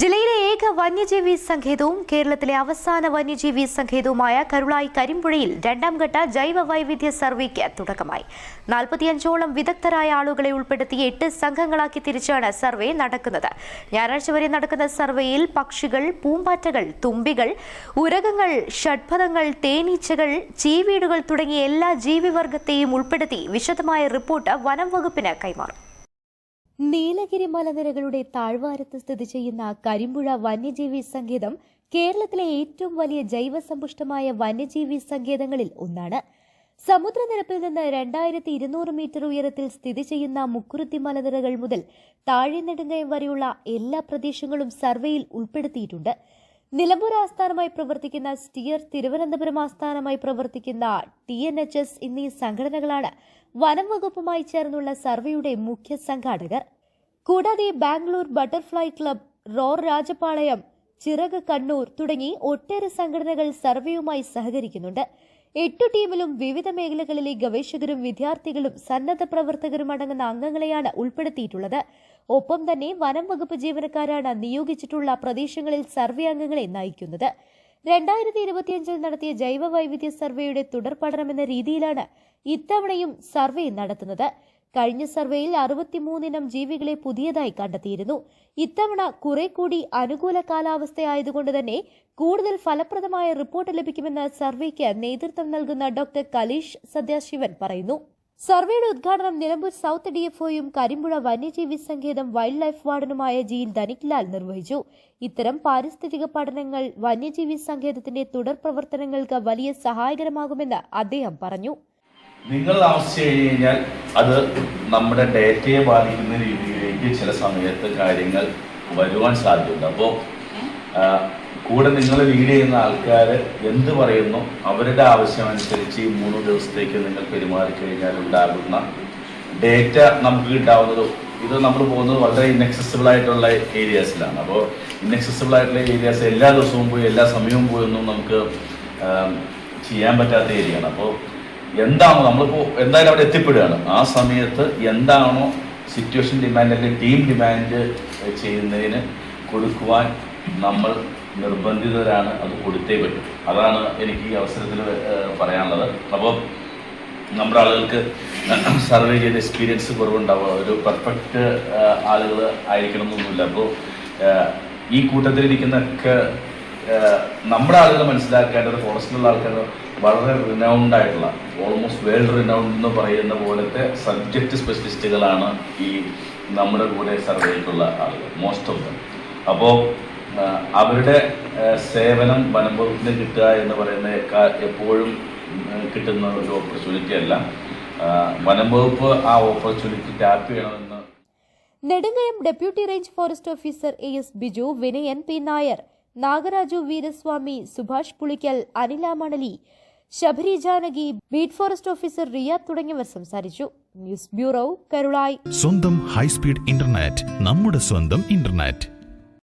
ജില്ലയിലെ ഏക വന്യജീവി സങ്കേതവും കേരളത്തിലെ അവസാന വന്യജീവി സങ്കേതവുമായ കരുളായി കരിമ്പുഴയിൽ രണ്ടാം ഘട്ട ജൈവ വൈവിധ്യ സർവേക്ക് തുടക്കമായി. നാൽപ്പത്തിയഞ്ചോളം വിദഗ്ധരായ ആളുകളെ ഉൾപ്പെടുത്തി എട്ട് സംഘങ്ങളാക്കി തിരിച്ചാണ് സർവേ നടക്കുന്നത്. ഞായറാഴ്ച വരെ നടക്കുന്ന സർവേയിൽ പക്ഷികൾ പൂമ്പാറ്റകൾ തുമ്പികൾ ഉരകങ്ങൾ ഷഡ്പഥങ്ങൾ തേനീച്ചകൾ ചീവീടുകൾ തുടങ്ങിയ എല്ലാ ജീവിവർഗത്തെയും ഉൾപ്പെടുത്തി വിശദമായ റിപ്പോർട്ട് വനം വകുപ്പിന് കൈമാറും. നീലഗിരി മലനിരകളുടെ താഴ്വാരത്ത് സ്ഥിതി ചെയ്യുന്ന കരിമ്പുഴ വന്യജീവി സങ്കേതം കേരളത്തിലെ ഏറ്റവും വലിയ ജൈവസമ്പുഷ്ടമായ വന്യജീവി സങ്കേതങ്ങളിൽ ഒന്നാണ്. സമുദ്രനിരപ്പിൽ നിന്ന് രണ്ടായിരത്തി ഇരുന്നൂറ് മീറ്റർ ഉയരത്തിൽ സ്ഥിതി ചെയ്യുന്ന മുക്കുരുത്തി മലനിരകൾ മുതൽ താഴെ നെടുങ്കയം വരെയുള്ള എല്ലാ പ്രദേശങ്ങളും സർവേയിൽ ഉൾപ്പെടുത്തിയിട്ടുണ്ട്. നിലമ്പൂർ ആസ്ഥാനമായി പ്രവർത്തിക്കുന്ന സ്റ്റിയർ തിരുവനന്തപുരം ആസ്ഥാനമായി പ്രവർത്തിക്കുന്ന ടി എൻ എച്ച് എസ് എന്നീ സംഘടനകളാണ് വനം വകുപ്പുമായി ചേർന്നുള്ള സർവേയുടെ മുഖ്യ സംഘാടകർ. കൂടാതെ Bangalore butterfly club roar Rajapalayam Chirak Kannur തുടങ്ങി ഒട്ടേറെ സംഘടനകൾ സർവേയുമായി സഹകരിക്കുന്നുണ്ട്. എട്ടു ടീമിലും വിവിധ മേഖലകളിലെ ഗവേഷകരും വിദ്യാർത്ഥികളും സന്നദ്ധ പ്രവർത്തകരും അടങ്ങുന്ന അംഗങ്ങളെയാണ് ഉൾപ്പെടുത്തിയിട്ടുള്ളത്. ഒപ്പം തന്നെ വനം വകുപ്പ് ജീവനക്കാരാണ് നിയോഗിച്ചിട്ടുള്ള പ്രദേശങ്ങളിൽ സർവേ അംഗങ്ങളെ നയിക്കുന്നത്. രണ്ടായിരത്തി ഇരുപത്തിയഞ്ചിൽ നടത്തിയ ജൈവ വൈവിധ്യ സർവേയുടെ തുടർ പഠനമെന്ന രീതിയിലാണ് ഇത്തവണയും സർവേ നടത്തുന്നത്. കഴിഞ്ഞ സർവേയിൽ അറുപത്തിമൂന്നിനം ജീവികളെ പുതിയതായി കണ്ടെത്തിയിരുന്നു. ഇത്തവണ കുറെ കൂടി അനുകൂല കാലാവസ്ഥയായതുകൊണ്ട് തന്നെ കൂടുതൽ ഫലപ്രദമായ റിപ്പോർട്ട് ലഭിക്കുമെന്ന് സർവേക്ക് നേതൃത്വം നൽകുന്ന ഡോക്ടർ കലീഷ് സദാശിവൻ പറയുന്നു. സർവേയുടെ ഉദ്ഘാടനം നിലമ്പൂർ സൗത്ത് ഡിഎഫ്ഒയും കരിമ്പുഴ വന്യജീവി സങ്കേതം വൈൽഡ് ലൈഫ് വാർഡനുമായ ജിയിൽ ധനിക് ലാൽ നിർവഹിച്ചു. ഇത്തരം പാരിസ്ഥിതിക പഠനങ്ങൾ വന്യജീവി സങ്കേതത്തിന്റെ തുടർ പ്രവർത്തനങ്ങൾക്ക് വലിയ സഹായകരമാകുമെന്ന് അദ്ദേഹം പറഞ്ഞു. നിങ്ങൾ താമസിച്ചു കഴിഞ്ഞ് കഴിഞ്ഞാൽ അത് നമ്മുടെ ഡേറ്റയെ ബാധിക്കുന്ന രീതിയിലേക്ക് ചില സമയത്ത് കാര്യങ്ങൾ വരുവാൻ സാധ്യതയുണ്ട്. അപ്പോൾ കൂടെ നിങ്ങൾ ലീഡ് ചെയ്യുന്ന ആൾക്കാർ എന്ത് പറയുന്നു? അവരുടെ ആവശ്യമനുസരിച്ച് ഈ മൂന്ന് ദിവസത്തേക്ക് നിങ്ങൾ പെരുമാറിക്കഴിഞ്ഞാൽ ഉണ്ടാകുന്ന ഡേറ്റ നമുക്ക് കിട്ടാവുന്നത് ഇത് നമ്മൾ പോകുന്നത് വളരെ ഇൻഎക്സസിബിൾ ആയിട്ടുള്ള ഏരിയാസിലാണ് അപ്പോൾ ഇൻഎക്സസിബിൾ ആയിട്ടുള്ള ഏരിയാസ് എല്ലാ ദിവസവും പോയി എല്ലാ സമയവും പോയി ഒന്നും നമുക്ക് ചെയ്യാൻ പറ്റാത്ത ഏരിയയാണ് അപ്പോൾ എന്താണോ നമ്മളിപ്പോൾ എന്തായാലും അവിടെ എത്തിപ്പെടുകയാണ്. ആ സമയത്ത് എന്താണോ സിറ്റുവേഷൻ ഡിമാൻഡ് അല്ലെങ്കിൽ ടീം ഡിമാൻഡ് ചെയ്യുന്നതിന് കൊടുക്കുവാൻ നമ്മൾ നിർബന്ധിതരാണ് അത് കൊടുത്തേ പറ്റും. അതാണ് എനിക്ക് ഈ അവസരത്തിൽ പറയാനുള്ളത്. അപ്പോൾ നമ്മുടെ ആളുകൾക്ക് സർവേ ചെയ്ത എക്സ്പീരിയൻസ് കുറവുണ്ടാവുക. ഒരു പെർഫെക്റ്റ് ആളുകൾ ആയിരിക്കണം എന്നൊന്നുമില്ല അപ്പോൾ ഈ കൂട്ടത്തിലിരിക്കുന്നൊക്കെ നമ്മുടെ ആളുകൾ മനസ്സിലാക്കേണ്ടത് ഫോറസ്റ്റിലുള്ള ആൾക്കാർ വളരെ റിനൗണ്ട് ആയിട്ടുള്ള ഓൾമോസ്റ്റ് വേൾഡ് റിനൗണ്ട് എന്ന് പറയുന്ന പോലത്തെ സബ്ജക്റ്റ് സ്പെഷ്യലിസ്റ്റുകളാണ് ഈ നമ്മുടെ കൂടെ സർവേക്കുള്ള ആളുകൾ മോസ്റ്റ് ഓഫ് ദം അപ്പോൾ അവരുടെ സേവനം വനം വകുപ്പിന് കിട്ടുക എന്ന് പറയുന്ന എപ്പോഴും കിട്ടുന്ന ഒരു ഓപ്പർച്യൂണിറ്റി അല്ല. വനംവകുപ്പ് വനം വകുപ്പ് ആ ഓപ്പർച്യൂണിറ്റി ടാപ്പ് ചെയ്യണമെന്ന് Nedungayam deputy range forest officer A S Biju Vinayan P Nair Nagaraju Veeraswamy Subhash Pulikkal Anila Manali Sabari Janaki beat forest officer Riya തുടങ്ങിയവർ സംസാരിച്ചു. News bureau Karulai. സ്വന്തം ഹൈസ്പീഡ് ഇന്റർനെറ്റ് നമ്മുടെ സ്വന്തം ഇന്റർനെറ്റ്.